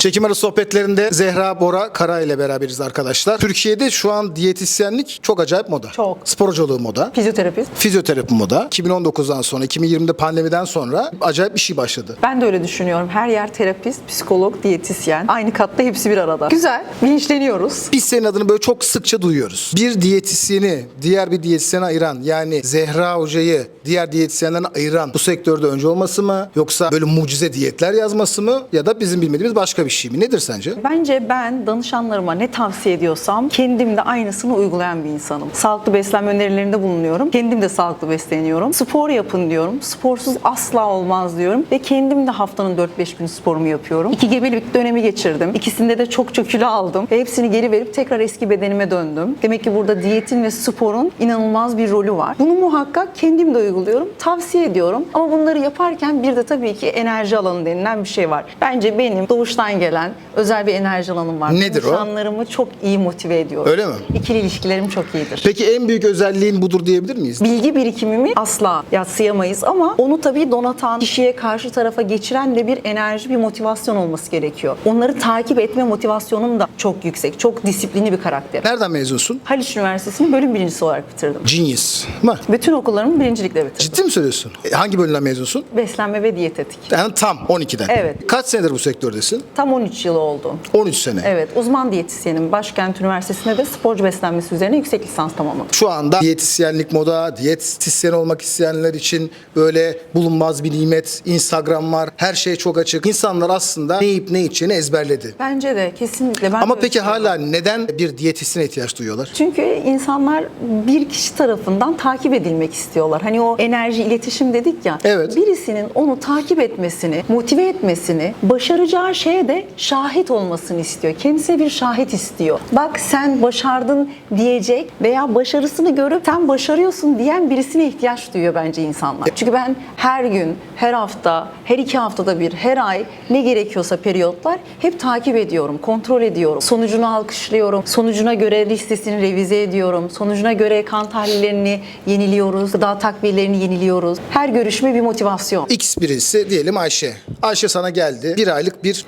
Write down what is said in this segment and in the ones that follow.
Çekim arası sohbetlerinde Zehra Bora Kara ile beraberiz arkadaşlar. Türkiye'de şu an diyetisyenlik çok acayip moda. Çok. Sporculuğu moda. Fizyoterapist. Fizyoterapi moda. 2019'dan sonra, 2020'de pandemiden sonra acayip bir şey başladı. Ben de öyle düşünüyorum. Her yer terapist, psikolog, diyetisyen. Aynı katta hepsi bir arada. Güzel. Bilinçleniyoruz. Biz senin adını böyle çok sıkça duyuyoruz. Bir diyetisyeni diğer bir diyetisyene ayıran yani Zehra Hoca'yı diğer diyetisyenlerden ayıran bu sektörde önce olması mı? Yoksa böyle mucize diyetler yazması mı? Ya da bizim bilmediğimiz başka bir şey mi? Nedir sence? Bence ben danışanlarıma ne tavsiye ediyorsam kendim de aynısını uygulayan bir insanım. Sağlıklı beslenme önerilerinde bulunuyorum. Kendim de sağlıklı besleniyorum. Spor yapın diyorum. Sporsuz asla olmaz diyorum. Ve kendim de haftanın 4-5 günü sporumu yapıyorum. İki gebelik dönemi geçirdim. İkisinde de çok çok kilo aldım. Ve hepsini geri verip tekrar eski bedenime döndüm. Demek ki burada diyetin ve sporun inanılmaz bir rolü var. Bunu muhakkak kendim de uyguluyorum. Tavsiye ediyorum. Ama bunları yaparken bir de tabii ki enerji alanı denilen bir şey var. Bence benim doğuştan gelen özel bir enerji alanım var. Nedir o? Danışanlarımı çok iyi motive ediyorum. Öyle mi? İkili ilişkilerim çok iyidir. Peki en büyük özelliğin budur diyebilir miyiz? Bilgi birikimimi asla yatsıyamayız ama onu tabii donatan, kişiye karşı tarafa geçiren de bir enerji, bir motivasyon olması gerekiyor. Onları takip etme motivasyonum da çok yüksek. Çok disiplinli bir karakter. Nereden mezunsun? Haliç Üniversitesi'ni bölüm birincisi olarak bitirdim. Genius mı? Bütün okullarımı birincilikle bitirdim. Ciddi mi söylüyorsun? E, hangi bölümden mezunsun? Beslenme ve diyetetik. Yani tam 12'den. Evet. Kaç senedir bu sektördesin? Tam 13 yıl oldu. 13 sene. Evet, uzman diyetisyenim. Başkent Üniversitesi'nde de sporcu beslenmesi üzerine yüksek lisans tamamladım. Şu anda diyetisyenlik moda, diyetisyen olmak isteyenler için böyle bulunmaz bir nimet, Instagram var, her şey çok açık. İnsanlar aslında ne yiyip ne içeceğini ezberledi. Bence de kesinlikle. Ben Ama de peki hala neden bir diyetisyene ihtiyaç duyuyorlar? Çünkü insanlar bir kişi tarafından takip edilmek istiyorlar. Hani o enerji, iletişim dedik ya. Evet. Birisinin onu takip etmesini, motive etmesini, başaracağı şeye de şahit olmasını istiyor. Kendisine bir şahit istiyor. Bak sen başardın diyecek veya başarısını görüp sen başarıyorsun diyen birisine ihtiyaç duyuyor bence insanlar. Çünkü ben her gün, her hafta, her iki haftada bir, her ay ne gerekiyorsa periyotlar hep takip ediyorum, kontrol ediyorum. Sonucunu alkışlıyorum. Sonucuna göre listesini revize ediyorum. Sonucuna göre kan tahlillerini yeniliyoruz. Gıda takviyelerini yeniliyoruz. Her görüşme bir motivasyon. X birisi diyelim Ayşe. Ayşe sana geldi. Bir aylık bir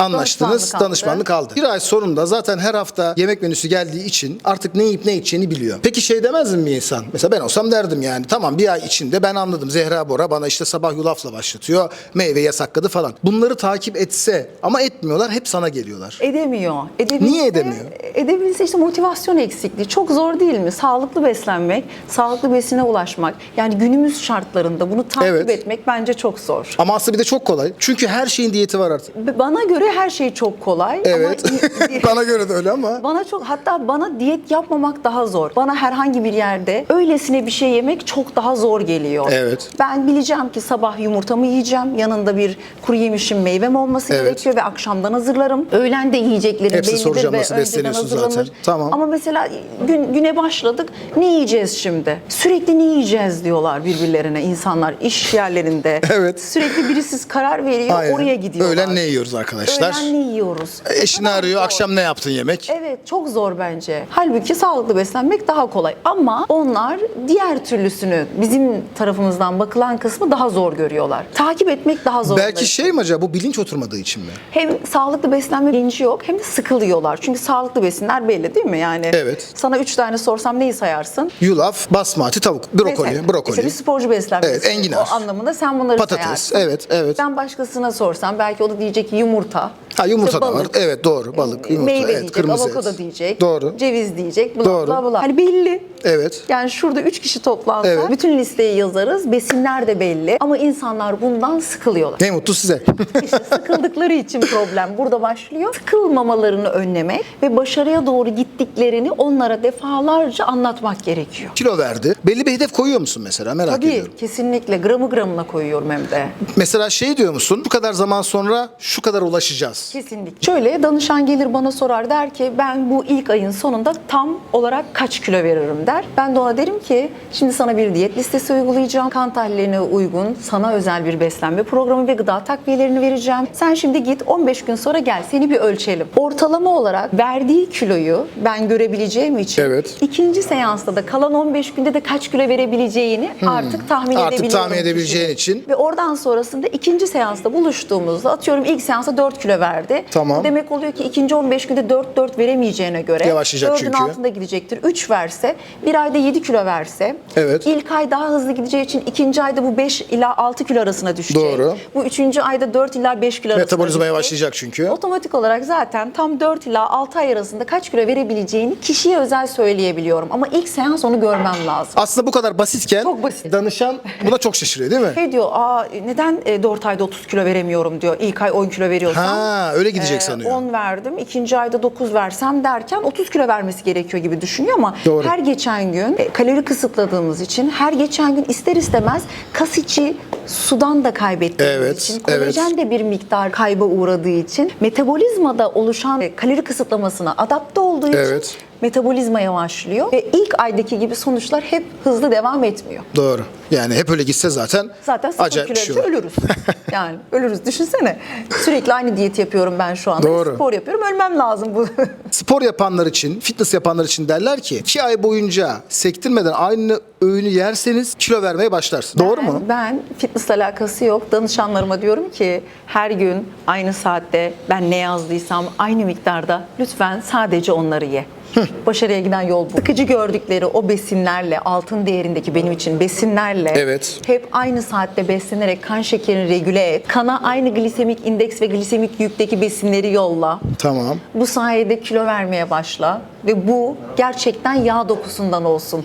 anlaştınız. Danışmanlık aldı. Danışmanlık aldı. Bir ay sonunda zaten her hafta yemek menüsü geldiği için artık ne yiyip ne içeceğini biliyor. Peki şey demez mi bir insan? Mesela ben olsam derdim yani. Tamam bir ay içinde ben anladım. Zehra Bora bana işte sabah yulafla başlatıyor. Meyve yasakladı falan. Bunları takip etse ama etmiyorlar. Hep sana geliyorlar. Edemiyor. Edebilse, Niye edemiyor? Edebilse işte motivasyon eksikliği. Çok zor değil mi? Sağlıklı beslenmek, sağlıklı besine ulaşmak. Yani günümüz şartlarında bunu takip Evet. etmek bence çok zor. Ama aslında bir de çok kolay. Çünkü her şeyin diyeti var artık. Bana göre her şey çok kolay. Evet. Ama Bana göre de öyle ama. Bana çok hatta bana diyet yapmamak daha zor. Bana herhangi bir yerde öylesine bir şey yemek çok daha zor geliyor. Evet. Ben bileceğim ki sabah yumurtamı yiyeceğim. Yanında bir kuru yemişim meyvem olması Evet. gerekiyor ve akşamdan hazırlarım. Öğlen de yiyeceklerim Hepsini bellidir soracağım ve nasıl besleniyorsun zaten. Tamam. Ama mesela gün, güne başladık. Ne yiyeceğiz şimdi? Sürekli ne yiyeceğiz diyorlar birbirlerine insanlar iş yerlerinde. Evet. Sürekli birisi karar veriyor Aynen. oraya gidiyorlar. Öğlen ne yiyoruz arkadaşlar? Öğlen ne yiyoruz? Eşini Ne kadar arıyor. zor. Akşam ne yaptın yemek? Evet çok zor bence. Halbuki sağlıklı beslenmek daha kolay. Ama onlar diğer türlüsünü bizim tarafımızdan bakılan kısmı daha zor görüyorlar. Takip etmek daha zor. Belki şey mi acaba bu bilinç oturmadığı için mi? Hem sağlıklı beslenme bilinci yok hem de sıkılıyorlar. Çünkü sağlıklı besinler belli değil mi? Yani Evet. sana üç tane sorsam neyi sayarsın? Yulaf, basmati, tavuk, brokoli, Mesela, brokoli. İşte bir sporcu beslenmesi. Evet, enginar. O anlamında sen bunları Patates, sayarsın. evet, evet. Ben başkasına sorsam belki o da diyecek ki yumurta. Ha yumurta işte da var. balık, Evet doğru. Balık, yumurta, Meyve evet, diyecek, kırmızı avokado et. diyecek, Doğru. ceviz diyecek, bla Doğru. bla bla. Hani belli. Evet. Yani şurada üç kişi toplansa Evet. bütün listeyi yazarız. Besinler de belli. Ama insanlar bundan sıkılıyorlar. Ne mutlu size. İşte sıkıldıkları için problem burada başlıyor. Sıkılmamalarını önlemek ve başarıya doğru gittiklerini onlara defalarca anlatmak gerekiyor. Kilo verdi. Belli bir hedef koyuyor musun mesela? Merak Tabii ediyorum. kesinlikle gramı gramına koyuyorum hem de. Mesela şey diyor musun? Bu kadar zaman sonra şu kadar ulaşacağız. Kesinlikle. Şöyle danışan gelir bana sorar der ki ben bu ilk ayın sonunda tam olarak kaç kilo veririm der. Ben de ona derim ki şimdi sana bir diyet listesi uygulayacağım. Kan tahlillerine uygun sana özel bir beslenme programı ve gıda takviyelerini vereceğim. Sen şimdi git 15 gün sonra gel seni bir ölçelim. Ortalama olarak verdiği kiloyu ben görebileceğim için Evet. ikinci seansta da kalan 15 günde de kaç kilo verebileceğini artık tahmin Hmm. Artık edebiliyorum. tahmin edebileceğin için. Ve oradan sonrasında ikinci seansta buluştuğumuzda atıyorum ilk seansta 4 kilo verdi. Verdi. Tamam. Bu demek oluyor ki ikinci 15 günde 4-4 veremeyeceğine göre Yavaşlayacak 4'ün çünkü. altında gidecektir. 3 verse, bir ayda 7 kilo verse, Evet. ilk ay daha hızlı gideceği için ikinci ayda bu 5 ila 6 kilo arasına düşecek. Doğru. Bu üçüncü ayda 4 ila 5 kilo arasına Metabolizma düşecek. yavaşlayacak çünkü. Otomatik olarak zaten tam 4 ila 6 ay arasında kaç kilo verebileceğini kişiye özel söyleyebiliyorum. Ama ilk seans onu görmem lazım. Aslında bu kadar basitken Çok basit. danışan buna çok şaşırıyor değil mi? Şey diyor, Aa, neden 4 ayda 30 kilo veremiyorum diyor. İlk ay 10 kilo veriyorsam. Ha öyle gidecek Ee, sanıyor. 10 verdim, ikinci ayda 9 versem derken 30 kilo vermesi gerekiyor gibi düşünüyor ama Doğru. her geçen gün e, kalori kısıtladığımız için her geçen gün ister istemez kas içi sudan da kaybettiğimiz Evet, için evet. kolajen de bir miktar kayba uğradığı için metabolizmada oluşan e, kalori kısıtlamasına adapte olduğu için Evet. Metabolizma yavaşlıyor ve ilk aydaki gibi sonuçlar hep hızlı devam etmiyor. Doğru. Yani hep öyle gitse zaten, Zaten 0 acayip bir şey olur. ölürüz. yani ölürüz. Düşünsene. Sürekli aynı diyet yapıyorum ben şu anda. Doğru. Spor yapıyorum. Ölmem lazım bu. Spor yapanlar için, fitness yapanlar için derler ki 2 ay boyunca sektirmeden aynı öğünü yerseniz kilo vermeye başlarsın. Doğru mu? Ben fitnessle alakası yok. Danışanlarıma diyorum ki her gün aynı saatte ben ne yazdıysam aynı miktarda lütfen sadece onları ye. Başarıya giden yol bu. Sıkıcı gördükleri o besinlerle, altın değerindeki benim için besinlerle Evet. hep aynı saatte beslenerek kan şekerini regüle et. Kana aynı glisemik indeks ve glisemik yükteki besinleri yolla. Tamam. Bu sayede kilo vermeye başla ve bu gerçekten yağ dokusundan olsun.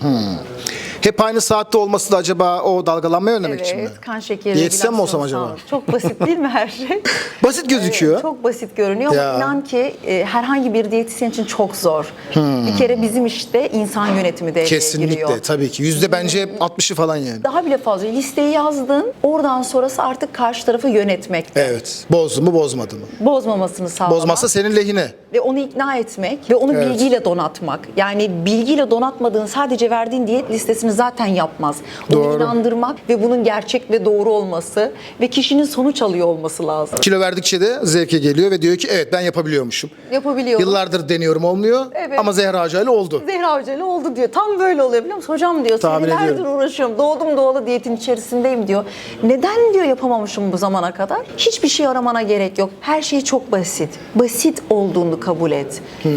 Hep aynı saatte olması da acaba o dalgalanmayı önlemek için mi? Evet, kan şekeri Diyetisyen mi olsam acaba? Çok basit değil mi her şey? Basit gözüküyor. Evet, çok basit görünüyor Ya. ama inan ki e, herhangi bir diyetisyen için çok zor. Bir kere bizim işte insan yönetimi devreye Kesinlikle giriyor. tabii ki. Yüzde bence 60'ı falan yani. Daha bile fazla listeyi yazdın. Oradan sonrası artık karşı tarafı yönetmek. Evet. Bozdu mu bozmadı mı? Bozmamasını sağlamak. Bozmazsa senin lehine. ve onu ikna etmek ve onu Evet. bilgiyle donatmak. Yani bilgiyle donatmadığın sadece verdiğin diyet listesini zaten yapmaz. Onu Doğru. inandırmak ve bunun gerçek ve doğru olması ve kişinin sonuç alıyor olması lazım. Kilo verdikçe de zevke geliyor ve diyor ki evet ben yapabiliyormuşum. Yapabiliyorum. Yıllardır deniyorum olmuyor Evet. ama Zehra Hoca ile oldu. Zehra Hoca ile oldu diyor. Tam böyle oluyor biliyor musun? Hocam diyor Tahmin senelerdir ediyorum. uğraşıyorum. Doğdum doğalı diyetin içerisindeyim diyor. Neden diyor yapamamışım bu zamana kadar? Hiçbir şey aramana gerek yok. Her şey çok basit. Basit olduğunu kabul et. Hmm.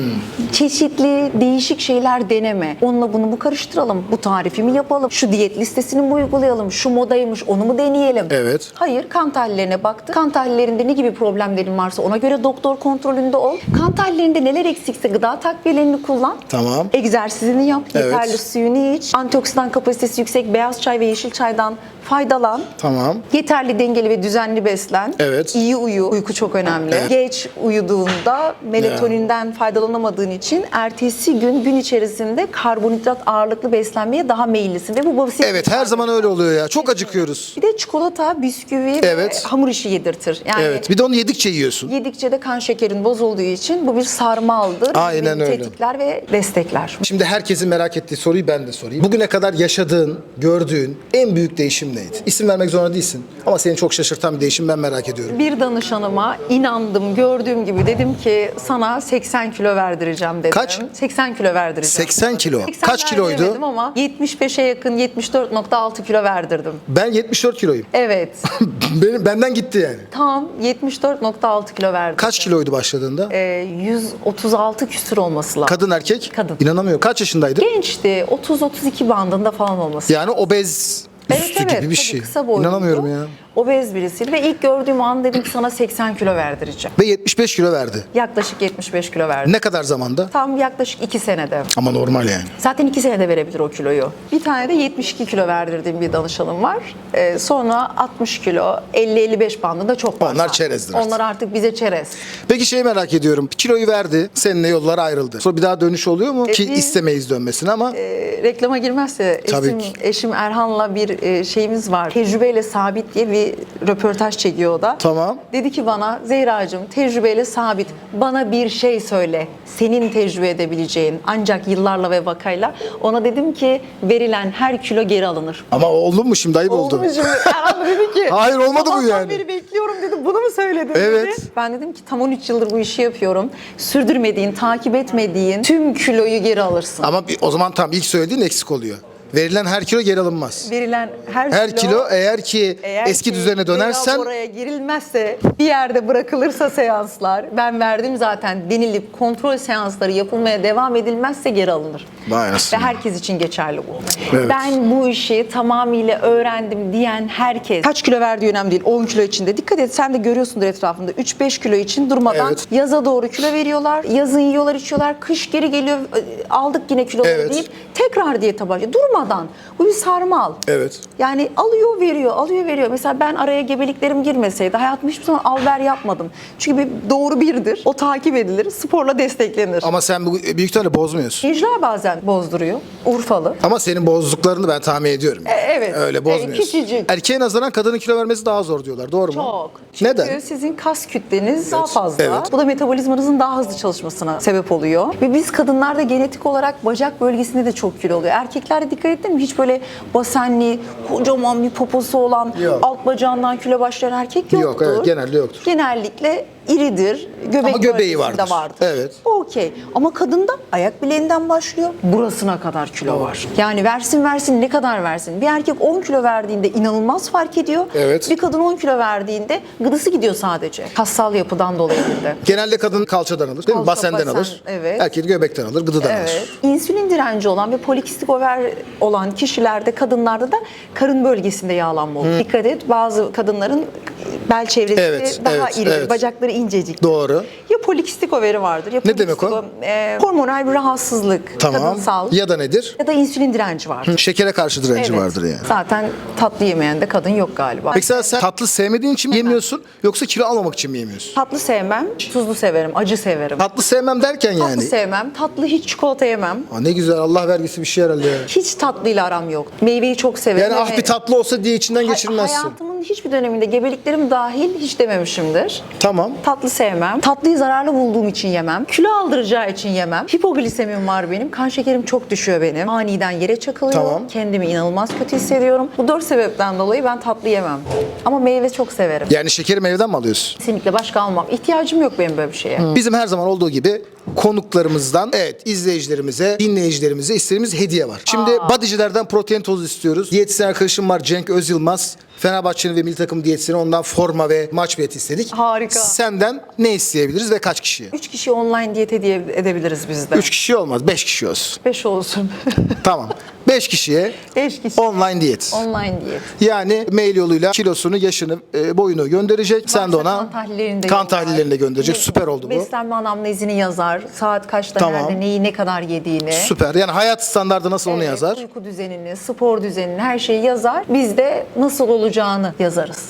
Çeşitli değişik şeyler deneme. Onunla bunu mu karıştıralım? Bu tarifi mi yapalım? Şu diyet listesini mi uygulayalım? Şu modaymış onu mu deneyelim? Evet. Hayır kan tahlillerine baktı. Kan tahlillerinde ne gibi problemlerin varsa ona göre doktor kontrolünde ol. Kan tahlillerinde neler eksikse gıda takviyelerini kullan. Tamam. Egzersizini yap, Evet. yeterli suyunu iç. Antioksidan kapasitesi yüksek beyaz çay ve yeşil çaydan faydalan. Tamam. Yeterli dengeli ve düzenli beslen. Evet. İyi uyu. Uyku çok önemli. Evet. Geç uyuduğunda melatoninden faydalanamadığın için ertesi gün gün içerisinde karbonhidrat ağırlıklı beslenmeye daha meyillisin ve bu basit. Evet her zaman öyle oluyor ya. Çok acıkıyoruz. Bir de çikolata, bisküvi Evet. ve hamur işi yedirtir. Yani Evet. Bir de onu yedikçe yiyorsun. yedikçe de kan şekerin bozulduğu için bu bir sarmaldır. Aynen öyle. Tetikler ve destekler. Şimdi herkesin merak ettiği soruyu ben de sorayım. Bugüne kadar yaşadığın, gördüğün en büyük değişim neydi? İsim vermek zorunda değilsin. Ama seni çok şaşırtan bir değişim ben merak ediyorum. Bir danışanıma inandım, gördüğüm gibi dedim ki sana 80 kilo verdireceğim dedim. Kaç? 80 kilo verdireceğim. 80 kilo. 80 Kaç kiloydu? ama 75'e yakın 74.6 kilo verdirdim. Ben 74 kiloyum. Evet. Benim benden gitti yani. tam 74.6 kilo verdim. Kaç kiloydu başladığında? Ee, 136 küsür olması lazım. Kadın erkek? Kadın. İnanamıyorum. Kaç yaşındaydı? Gençti. 30-32 bandında falan olması. Yani obez üstü gibi bir tabii şey. kısa boyluydu. İnanamıyorum ya. Obez birisiydi ve ilk gördüğüm an dedim ki sana 80 kilo verdireceğim. Ve 75 kilo verdi. Yaklaşık 75 kilo verdi. Ne kadar zamanda? Tam yaklaşık 2 senede. Ama normal yani. Zaten 2 senede verebilir o kiloyu. Bir tane de 72 kilo verdirdiğim bir danışanım var. Ee, sonra 60 kilo, 50-55 bandında çok var. Onlar zaten. çerezdir artık. Onlar artık bize çerez. Peki şeyi merak ediyorum. Kiloyu verdi. Seninle yollar ayrıldı. Sonra bir daha dönüş oluyor mu? Ki biz- istemeyiz dönmesini ama Ee, reklama girmezse Tabii eşim, ki. eşim Erhan'la bir e, şeyimiz var. Tecrübeyle sabit diye bir röportaj çekiyor o da. Tamam. Dedi ki bana Zehracığım tecrübeyle sabit bana bir şey söyle. Senin tecrübe edebileceğin ancak yıllarla ve vakayla. Ona dedim ki verilen her kilo geri alınır. ama oldu mu şimdi ayıp oldu. Oldu mu şimdi? Erhan da dedi ki Hayır, olmadı bu "Sabahtan yani." beri bekliyorum dedi. Bunu mu söyledin Evet. dedi. Ben dedim ki tam 13 yıldır bu işi yapıyorum. Sürdürmediğin, takip etmediğin tüm kiloyu geri alırsın. Ama bir- o zaman tam ilk söylediğin eksik oluyor. Verilen her kilo geri alınmaz. Verilen her, Her kilo eğer ki Eğer eski ki düzene dönersen oraya girilmezse bir yerde bırakılırsa seanslar ben verdim zaten denilip kontrol seansları yapılmaya devam edilmezse geri alınır. Vay Ve herkes için geçerli bu. Evet. Ben bu işi tamamıyla öğrendim diyen herkes kaç kilo verdiği önemli değil 10 kilo içinde. Dikkat et sen de görüyorsundur etrafında 3-5 kilo için durmadan Evet. yaza doğru kilo veriyorlar. Yazın yiyorlar içiyorlar. Kış geri geliyor e, aldık yine kiloları Evet. deyip tekrar diyete başlıyor. Durmadan. Bu bir sarmal. Evet. Yani alıyor veriyor, alıyor veriyor. Mesela ben araya gebeliklerim girmeseydi hayatımda hiçbir zaman al ver yapmadım. Çünkü bir doğru birdir. O takip edilir. Sporla desteklenir. ama sen bu büyük ihtimalle bozmuyorsun. İcra bazen bozduruyor. Urfalı. Ama senin bozduklarını ben tahmin ediyorum. E, evet. Öyle E, bozmuyorsun. küçücük. Erkeğe nazaran kadının kilo vermesi daha zor diyorlar. Doğru mu? Çok. Çünkü Neden? sizin kas kütleniz daha fazla. evet. Bu da metabolizmanızın daha hızlı çalışmasına sebep oluyor. Ve biz kadınlarda genetik olarak bacak bölgesinde de çok kilo oluyor. Erkeklerde dikkat ettin mi? Hiç böyle basenli, kocaman bir poposu olan, Yok. alt bacağından kilo başlayan erkek Yok, yoktur. evet, genelde yoktur. Genellikle iridir. Göbek Ama göbeği bölgesinde vardır. Evet. Okey. Ama kadında ayak bileğinden başlıyor. Burasına kadar kilo var. Yani versin versin ne kadar versin. Bir erkek 10 kilo verdiğinde inanılmaz fark ediyor. Evet. Bir kadın 10 kilo verdiğinde gıdısı gidiyor sadece. Kassal yapıdan dolayı bir de. Genelde kadın kalçadan alır değil mi? Kalça, Basenden basen, alır. evet. Erkek göbekten alır, gıdıdan Evet. alır. İnsülin direnci olan ve polikistik over olan kişilerde, kadınlarda da karın bölgesinde yağlanma olur. Dikkat et bazı kadınların bel çevresi Evet, daha evet, iridir. evet. Bacakları incecik. Doğru. Polikistik overi vardır ya Ne demek o? e, hormonal bir rahatsızlık, Tamam. kadınsal Ya da nedir? ya da insülin direnci var. Şekere karşı direnci Evet. vardır yani. Zaten tatlı yemeyen de kadın yok galiba. Peki sen, sen tatlı sevmediğin için mi yemiyorsun yoksa kilo almamak için mi yemiyorsun? Tatlı sevmem, tuzlu severim, acı severim. Tatlı sevmem derken Tatlı yani. sevmem, tatlı hiç çikolata yemem. Aa, ne güzel Allah vergisi bir şey herhalde ya. Hiç tatlıyla aram yok. Meyveyi çok severim. Yani ah bir tatlı olsa diye içinden geçirmezsin. Hayatımın hiçbir döneminde gebeliklerim dahil hiç dememişimdir. Tamam. Tatlı sevmem. Tatlıyı zararlı bulduğum için yemem. Kilo aldıracağı için yemem. Hipoglisemim var benim. Kan şekerim çok düşüyor benim. Aniden yere çakılıyor. Tamam. Kendimi inanılmaz kötü hissediyorum. Bu dört sebepten dolayı ben tatlı yemem. Ama meyve çok severim. Yani şekeri meyveden mi alıyorsun? Kesinlikle başka almam. İhtiyacım yok benim böyle bir şeye. Bizim her zaman olduğu gibi konuklarımızdan evet izleyicilerimize, dinleyicilerimize istediğimiz hediye var. Şimdi bodycilerden protein tozu istiyoruz. Diyetisyen arkadaşım var Cenk Özyılmaz. Fenerbahçe'nin ve milli takım diyetisyeni ondan forma ve maç bileti istedik. Harika. Senden ne isteyebiliriz ve kaç kişiye? Üç kişi online diyet hediye edebiliriz biz de. Üç kişi olmaz, beş kişi olsun. Beş olsun. tamam. Beş kişiye Beş kişi. online diyet. online diyet. Yani mail yoluyla kilosunu, yaşını, e, boyunu gönderecek. Sen de ona kan tahlillerini de kan tahlillerini de gönderecek. Süper oldu bu. Beslenme anamnezini yazar. Saat kaçta, Tamam. nerede, neyi, ne kadar yediğini. Süper. Yani hayat standardı nasıl onu Evet, yazar. Uyku düzenini, spor düzenini her şeyi yazar. Biz de nasıl olacağını yazarız.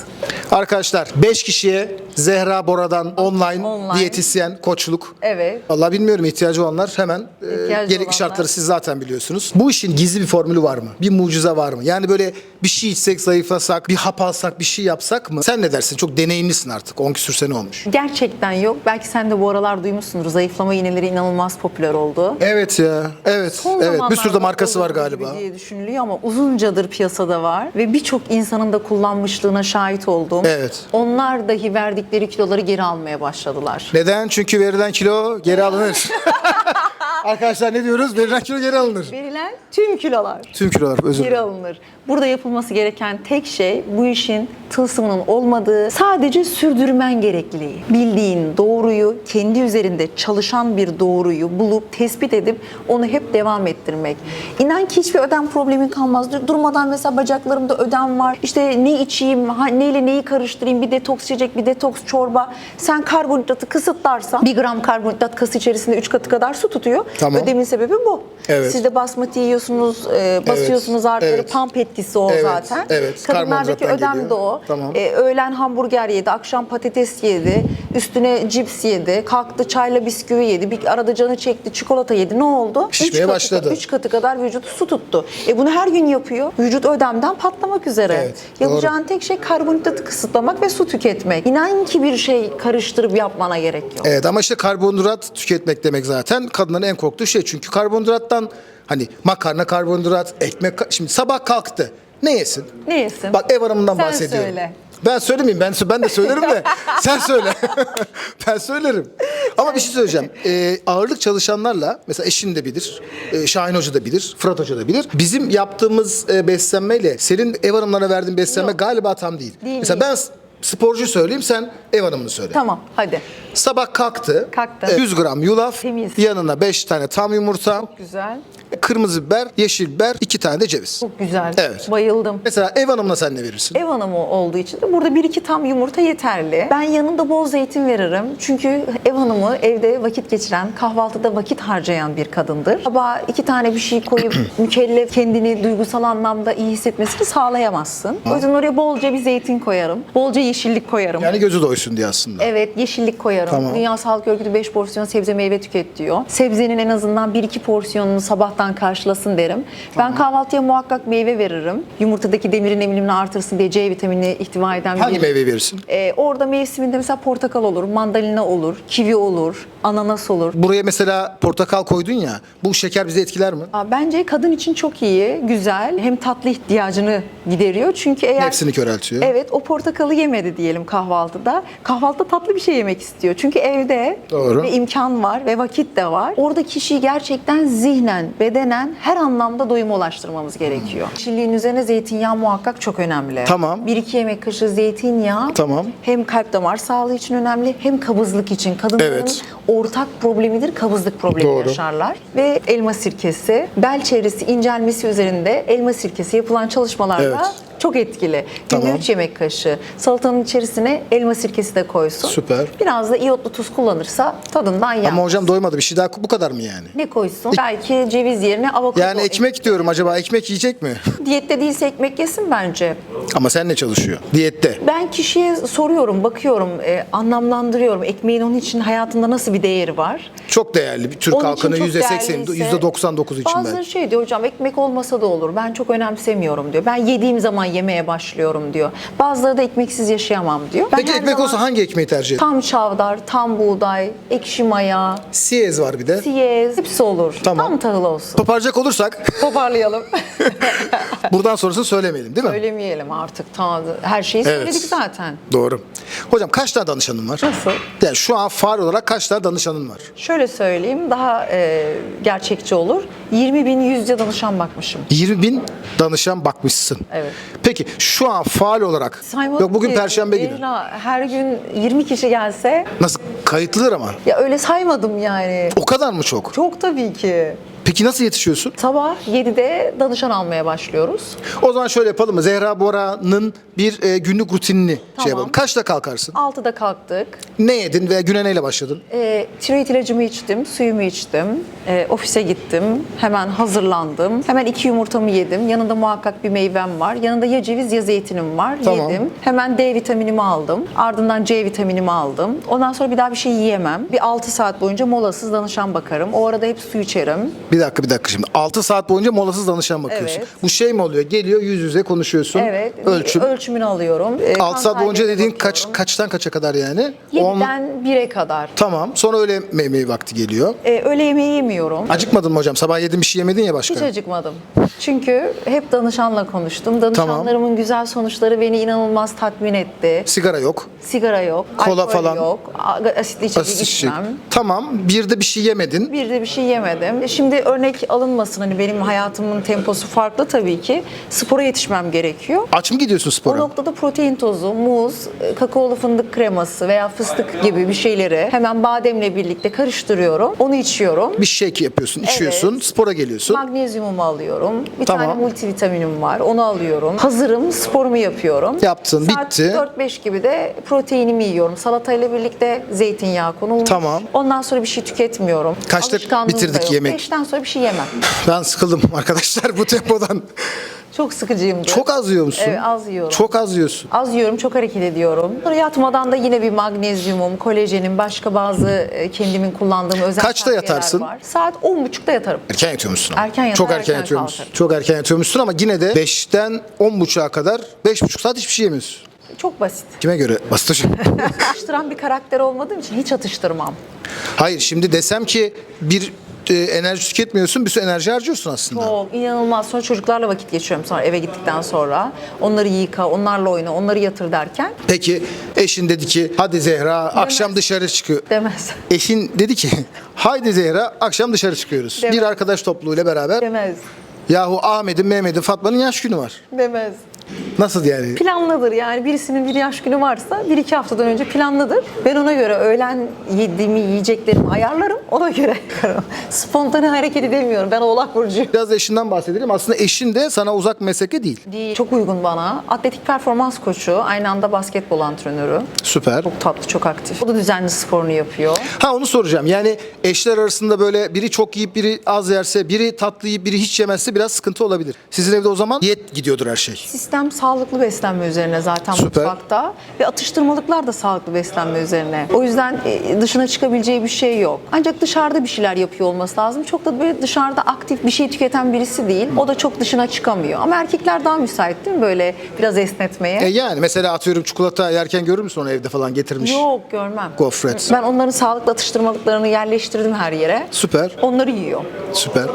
Arkadaşlar 5 kişiye Zehra Bora'dan online, Online. diyetisyen, koçluk. Evet. Vallahi bilmiyorum ihtiyacı olanlar hemen e, İhtiyacı gerekli olanlar. şartları siz zaten biliyorsunuz. Bu işin gizli bir formülü var mı? Bir mucize var mı? Yani böyle bir şey içsek, zayıflasak, bir hap alsak, bir şey yapsak mı? Sen ne dersin? Çok deneyimlisin artık. 10 küsür sene olmuş. Gerçekten yok. Belki sen de bu aralar duymuşsundur. Zayıflama iğneleri inanılmaz popüler oldu. Evet ya. Evet. Son evet. Bir sürü de markası var galiba. diye düşünülüyor ama uzuncadır piyasada var ve birçok insanın da kullanmışlığına şahit oldum. Evet. Onlar dahi verdikleri kiloları geri almaya başladılar. Neden? Çünkü verilen kilo geri alınır. Arkadaşlar ne diyoruz? Verilen kilo geri alınır. Verilen tüm kilolar. Tüm kilolar özür geri dilerim. alınır. Burada yapılması gereken tek şey bu işin tılsımının olmadığı, sadece sürdürmen gerekliliği. Bildiğin doğruyu, kendi üzerinde çalışan bir doğruyu bulup tespit edip onu hep devam ettirmek. İnan ki hiçbir ödem problemin kalmaz. Dur- Durmadan mesela bacaklarımda ödem var. İşte ne içeyim, ha- neyle neyi karıştırayım, bir detoks içecek, bir detoks çorba. Sen karbonhidratı kısıtlarsan, bir gram karbonhidrat kas içerisinde 3 katı kadar su tutuyor. Tamam. Ödemin sebebi bu. Evet. Siz de basmati yiyorsunuz, e, basıyorsunuz artıları, evet. pump etkisi o Evet, zaten. evet. Kadınlardaki ödem de geliyor. o. Tamam. E, öğlen hamburger yedi, akşam patates yedi, üstüne cips yedi, kalktı çayla bisküvi yedi, bir arada canı çekti, çikolata yedi. Ne oldu? Şişmeye Üç katı- başladı. Üç katı kadar vücut su tuttu. E bunu her gün yapıyor. Vücut ödemden patlamak üzere. Evet, Yapacağın tek şey karbonhidratı kısıtlamak ve su tüketmek. İnan ki bir şey karıştırıp yapmana gerek yok. Evet ama işte karbonhidrat tüketmek demek zaten kadınların en korktuğu şey. Çünkü karbonhidrattan hani makarna karbonhidrat, ekmek şimdi sabah kalktı. Ne yesin? Ne yesin? Bak ev hanımından Sen bahsediyorum. söyle. Ben söylemeyeyim. Ben ben de söylerim de sen söyle. ben söylerim. Ama bir şey söyleyeceğim. Ee, ağırlık çalışanlarla mesela eşin de bilir. e, Şahin Hoca da bilir. Fırat Hoca da bilir. Bizim yaptığımız e, beslenmeyle senin ev hanımlarına verdiğin beslenme Yok. galiba tam değil. Değil, mesela ben sporcu söyleyeyim sen ev hanımını söyle. Tamam hadi. Sabah kalktı. Kalktı. e, 100 gram yulaf. Temiz. Yanına 5 tane tam yumurta. Güzel. Kırmızı biber, yeşil biber, 2 tane de ceviz. Çok güzel. Evet. Bayıldım. Mesela ev hanımına sen ne verirsin? Ev hanımı olduğu için de burada bir iki tam yumurta yeterli. Ben yanında bol zeytin veririm. Çünkü ev hanımı evde vakit geçiren, kahvaltıda vakit harcayan bir kadındır. Sabah iki tane bir şey koyup mükellef kendini duygusal anlamda iyi hissetmesini sağlayamazsın. O yüzden oraya bolca bir zeytin koyarım. Bolca yeşillik koyarım. Yani gözü doysun diye aslında. Evet yeşillik koyarım. Tamam. Dünya Sağlık Örgütü 5 porsiyon sebze meyve tüket diyor. Sebzenin en azından 1-2 porsiyonunu sabahtan karşılasın derim. Ben kahvaltıya muhakkak meyve veririm. Yumurtadaki demirin emilimini artırsın diye C vitamini ihtiva eden Hangi bir... meyve verirsin? Ee, orada mevsiminde mesela portakal olur, mandalina olur, kivi olur, ananas olur. Buraya mesela portakal koydun ya. Bu şeker bizi etkiler mi? Aa, Bence kadın için çok iyi, güzel. Hem tatlı ihtiyacını gideriyor. Çünkü eğer... Nefsini köreltiyor. Evet o portakalı yemedi diyelim kahvaltıda. Kahvaltıda tatlı bir şey yemek istiyor. Çünkü evde Doğru. ve imkan var ve vakit de var. Orada kişiyi gerçekten zihnen, bedenen her anlamda doyuma ulaştırmamız gerekiyor. Kişiliğin üzerine zeytinyağı muhakkak çok önemli. Tamam. Bir iki yemek kaşığı zeytinyağı Tamam. hem kalp damar sağlığı için önemli hem kabızlık için. Kadınların Evet. ortak problemidir kabızlık problemi Doğru. yaşarlar. Ve elma sirkesi, bel çevresi incelmesi üzerinde elma sirkesi yapılan çalışmalarda Evet. çok etkili. Tamam. Günde 3 yemek kaşığı. Salatanın içerisine elma sirkesi de koysun. Süper. Biraz da iyotlu tuz kullanırsa tadından yer. Ama hocam doymadı. Bir şey daha bu kadar mı yani? ne koysun? Belki ceviz yerine avokado. Yani ekmek diyorum acaba ekmek yiyecek mi? Diyette değilse ekmek yesin bence. Ama sen ne çalışıyor? Diyette. Ben kişiye soruyorum, bakıyorum, e, anlamlandırıyorum. Ekmeğin onun için hayatında nasıl bir değeri var? Çok değerli. Bir Türk Onun için halkının çok %80'i, değerliyse- %99 için Bazıları şey diyor hocam ekmek olmasa da olur. Ben çok önemsemiyorum diyor. Ben yediğim zaman yemeye başlıyorum diyor. Bazıları da ekmeksiz yaşayamam diyor. Ben Peki her ekmek zaman olsa hangi ekmeği tercih eder? Tam çavdar, tam buğday, ekşi maya, Siyez var bir de. siyez hepsi olur. Tamam. Tam tahıl olsun. Toparlayacak olursak Toparlayalım. buradan sonrasını söylemeyelim değil mi? Söylemeyelim artık. Her şeyi Evet. söyledik zaten. Doğru. Hocam kaç tane danışanın var? Nasıl? Yani şu an faal olarak kaç tane danışanın var? Şöyle söyleyeyim daha e, gerçekçi olur. 20 bin yüzde danışan bakmışım. 20 bin danışan bakmışsın. Evet. Peki şu an faal olarak Saymadım yok bugün ki, perşembe günü. Leyla, Her gün 20 kişi gelse Nasıl kayıtlıdır ama. ya öyle saymadım yani. O kadar mı çok? Çok tabii ki. Peki nasıl yetişiyorsun? Sabah 7'de danışan almaya başlıyoruz. O zaman şöyle yapalım mı? Zehra Bora'nın bir e, günlük rutinini Tamam. şey yapalım. Kaçta kalkarsın? 6'da kalktık. Ne yedin ve güne neyle başladın? E, tiroid ilacımı içtim, suyumu içtim. E, ofise gittim. Hemen hazırlandım. Hemen iki yumurtamı yedim. Yanında muhakkak bir meyvem var. Yanında ya ceviz ya zeytinim var. Tamam. Yedim. Hemen D vitaminimi aldım. Ardından C vitaminimi aldım. Ondan sonra bir daha bir şey yiyemem. Bir 6 saat boyunca molasız danışan bakarım. O arada hep su içerim. Bir dakika bir dakika şimdi. 6 saat boyunca molasız danışan bakıyorsun. Evet. Bu şey mi oluyor? Geliyor yüz yüze konuşuyorsun. Evet. Ölçüm. Ölçümünü alıyorum. E, 6 saat boyunca dediğin kaç kaçtan kaça kadar yani? On- 7'den 1'e kadar. Tamam. Sonra öğle yemeği vakti geliyor. E, öğle yemeği yemiyorum. Acıkmadın mı hocam? Sabah yedin bir şey yemedin ya başka. Hiç acıkmadım. Çünkü hep danışanla konuştum. Danışanlarımın güzel sonuçları beni inanılmaz tatmin etti. Sigara yok. Sigara yok, Kola falan. yok, asitli içecek Asit içmem. Tamam. Bir de bir şey yemedin. Bir de bir şey yemedim. E, Örnek alınmasın hani benim hayatımın temposu farklı tabii ki. Spora yetişmem gerekiyor. Aç mı gidiyorsun O spora? noktada protein tozu, muz, kakaolu fındık kreması veya fıstık gibi bir şeyleri hemen bademle birlikte karıştırıyorum. Onu içiyorum. Bir shake yapıyorsun, içiyorsun, Evet. spora geliyorsun. Magnezyumumu alıyorum. Bir Tamam. tane multivitaminim var. Onu alıyorum. Hazırım. Sporumu yapıyorum. Yaptın, Saat bitti. 4-5 gibi de proteinimi yiyorum. Salatayla birlikte zeytinyağı konulmuş. Tamam. Ondan sonra bir şey tüketmiyorum. Kaçta bitirdik yemek? 5'ten sonra bir şey yemem. Ben sıkıldım arkadaşlar bu tempodan. Çok sıkıcıyımdır. Çok az yiyor musun? Evet, az yiyorum. Çok az yiyorsun. Az yiyorum, çok hareket ediyorum. Sonra yatmadan da yine bir magnezyumum, kolajenim, başka bazı e, kendimin kullandığım özel Kaçta yatarsın? Var. Saat 10.30'da yatarım. Erken yatıyormuşsun ama. Erken yatar, Çok erken, erken yatıyormuşsun. kalkarım. Çok erken yatıyormuşsun ama yine de 5'ten 10.30'a kadar 5.5 saat hiçbir şey yemiyorsun. Çok basit. Kime göre? Basit hocam. Atıştıran bir karakter olmadığım için hiç atıştırmam. Hayır şimdi desem ki bir e, enerji tüketmiyorsun, bir sürü enerji harcıyorsun aslında. Çok inanılmaz. Sonra çocuklarla vakit geçiriyorum sonra eve gittikten sonra. Onları yıka, onlarla oyna, onları yatır derken Peki eşin dedi ki hadi Zehra akşam dışarı çıkıyor. demez. Eşin dedi ki haydi Zehra akşam dışarı çıkıyoruz. Demez. Bir arkadaş topluluğuyla beraber. Demez. Yahu Ahmet'in, Mehmet'in, Fatma'nın yaş günü var. Demez. Nasıl yani? Planlıdır yani birisinin bir yaş günü varsa bir iki haftadan önce planlıdır. Ben ona göre öğlen yediğimi yiyeceklerimi ayarlarım ona göre yaparım. Spontane hareket edemiyorum ben oğlak burcuyum. Biraz eşinden bahsedelim. Aslında eşin de sana uzak meslekte değil. Değil. Çok uygun bana. Atletik performans koçu, aynı anda basketbol antrenörü. Süper. Çok tatlı, çok aktif. O da düzenli sporunu yapıyor. Ha onu soracağım. Yani eşler arasında böyle biri çok yiyip biri az yerse, biri tatlı yiyip biri hiç yemezse biraz sıkıntı olabilir. Sizin evde o zaman diyet gidiyordur her şey. Sistem sağlıklı beslenme üzerine zaten Süper. mutfakta ve atıştırmalıklar da sağlıklı beslenme üzerine. O yüzden e, dışına çıkabileceği bir şey yok. Ancak dışarıda bir şeyler yapıyor olması lazım. Çok da böyle dışarıda aktif bir şey tüketen birisi değil. O da çok dışına çıkamıyor. Ama erkekler daha müsait değil mi böyle biraz esnetmeye? E yani mesela atıyorum çikolata yerken görür müsün onu evde falan getirmiş? Yok görmem. Gofret. Ben onların sağlıklı atıştırmalıklarını yerleştirdim her yere. Süper. Onları yiyor. Süper.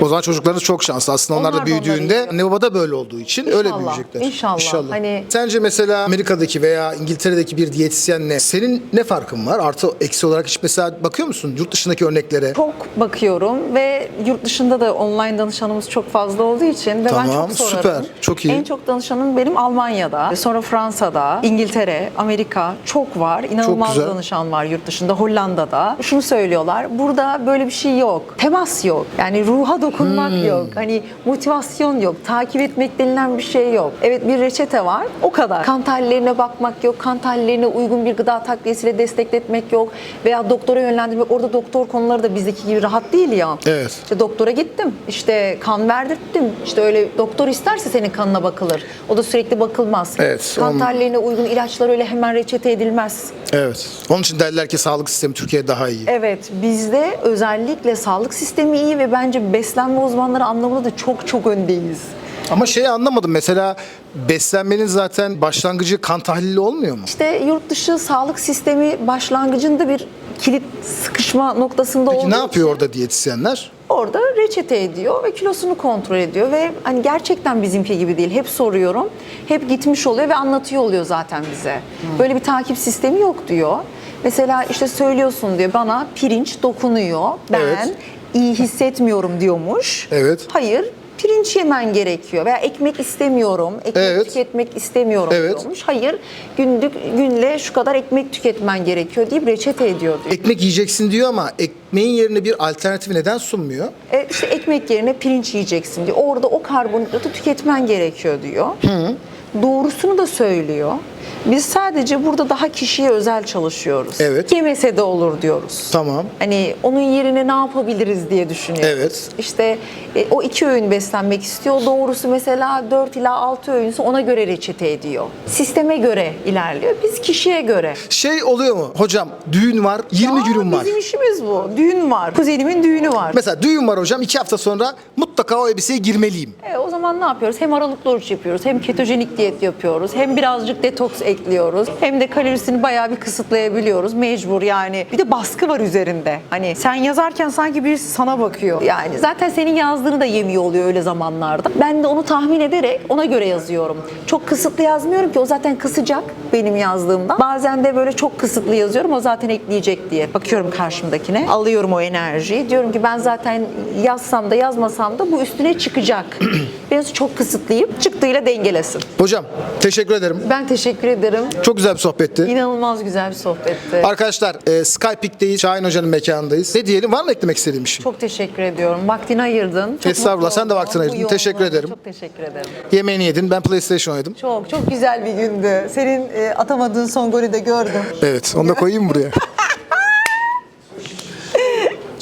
O zaman çocuklarınız çok şanslı. Aslında onlar, Onlar da büyüdüğünde anne baba da böyle olduğu için öyle İnşallah, büyüyecekler. inşallah. Hani- Sence mesela Amerika'daki veya İngiltere'deki bir diyetisyenle senin ne farkın var? Artı eksi olarak hiç mesela bakıyor musun yurt dışındaki örneklere? Çok bakıyorum ve yurt dışında da online danışanımız çok fazla olduğu için ve ben Tamam, çok sorarım. süper, çok iyi. En çok danışanım benim Almanya'da, sonra Fransa'da, İngiltere, Amerika çok var. İnanılmaz güzel. danışan var yurt dışında, Hollanda'da. Şunu söylüyorlar, burada böyle bir şey yok. Temas yok. Yani ruha dokunmak Hmm. yok. Hani motivasyon yok. Takip etmek denilen bir şey yok. Evet bir reçete var. O kadar. Kan tahlillerine bakmak yok. Kan tahlillerine uygun bir gıda takviyesiyle destekletmek yok. Veya doktora yönlendirmek. Orada doktor konuları da bizdeki gibi rahat değil ya. Evet. İşte doktora gittim. İşte kan verdirttim. İşte öyle doktor isterse senin kanına bakılır. O da sürekli bakılmaz. Evet, Kan tahlillerine uygun ilaçlar öyle hemen reçete edilmez. Evet. Onun için derler ki sağlık sistemi Türkiye'de daha iyi. Evet, bizde özellikle sağlık sistemi iyi ve bence beslenme uzmanları anlamında da çok çok öndeyiz. Ama şeyi anlamadım. Mesela beslenmenin zaten başlangıcı kan tahlili olmuyor mu? İşte yurt dışı sağlık sistemi başlangıcında bir kilit sıkışma noktasında Peki olduğu ne yapıyor için orada diyetisyenler? Orada reçete ediyor ve kilosunu kontrol ediyor ve hani gerçekten bizimki gibi değil. Hep soruyorum. Hep gitmiş oluyor ve anlatıyor oluyor zaten bize. Hmm. Böyle bir takip sistemi yok diyor. Mesela işte söylüyorsun diyor bana pirinç dokunuyor. Ben Evet. iyi hissetmiyorum diyormuş. Evet. Hayır pirinç yemen gerekiyor veya ekmek istemiyorum, ekmek Evet. tüketmek istemiyorum Evet. diyormuş. Hayır günlük günle şu kadar ekmek tüketmen gerekiyor deyip reçete ediyor diyor. Ekmek yiyeceksin diyor ama ekmeğin yerine bir alternatifi neden sunmuyor? E, işte ekmek yerine pirinç yiyeceksin diyor. Orada o karbonhidratı tüketmen gerekiyor diyor. Doğrusunu da söylüyor. Biz sadece burada daha kişiye özel çalışıyoruz. Evet. Yemese de olur diyoruz. Tamam. Hani onun yerine ne yapabiliriz diye düşünüyoruz. Evet. İşte e, o iki öğün beslenmek istiyor. Doğrusu mesela 4 ila 6 öğünse ona göre reçete ediyor. Sisteme göre ilerliyor. Biz kişiye göre. Şey oluyor mu? Hocam düğün var, 20 Aa, günüm var. Bizim işimiz bu. Düğün var. Kuzenimin düğünü var. Mesela düğün var hocam. iki hafta sonra mutlaka o elbiseye girmeliyim. E, o zaman ne yapıyoruz? Hem aralıklı oruç yapıyoruz, hem ketojenik diyet yapıyoruz, hem birazcık detoks ekliyoruz, hem de kalorisini bayağı bir kısıtlayabiliyoruz. Mecbur yani. Bir de baskı var üzerinde. Hani sen yazarken sanki birisi sana bakıyor. Yani zaten senin yazdığını da yemiyor oluyor öyle zamanlarda. Ben de onu tahmin ederek ona göre yazıyorum. Çok kısıtlı yazmıyorum ki o zaten kısacak benim yazdığımda. Bazen de böyle çok kısıtlı yazıyorum o zaten ekleyecek diye. Bakıyorum karşımdakine, alıyorum o enerjiyi. Diyorum ki ben zaten yazsam da yazmasam da bu üstüne çıkacak. Beni çok kısıtlayıp çıktığıyla dengelesin. Hocam teşekkür ederim. Ben teşekkür ederim. Çok güzel bir sohbetti. İnanılmaz güzel bir sohbetti. Arkadaşlar e, Skype'deyiz. Şahin Hoca'nın mekanındayız. Ne diyelim? Var mı eklemek istediğim bir şey? Çok teşekkür ediyorum. Vaktini ayırdın. Çok Estağfurullah, sen de vaktini ayırdın. Teşekkür ederim. Çok teşekkür ederim. Yemeğini yedin. Ben PlayStation oynadım. Çok çok güzel bir gündü. Senin e, atamadığın son golü de gördüm. Evet. Onu da koyayım buraya?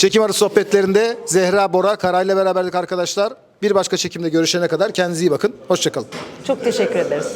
Çekim arası sohbetlerinde Zehra Bora Karay'la beraberdik arkadaşlar. Bir başka çekimde görüşene kadar kendinize iyi bakın. Hoşçakalın. Çok teşekkür ederiz.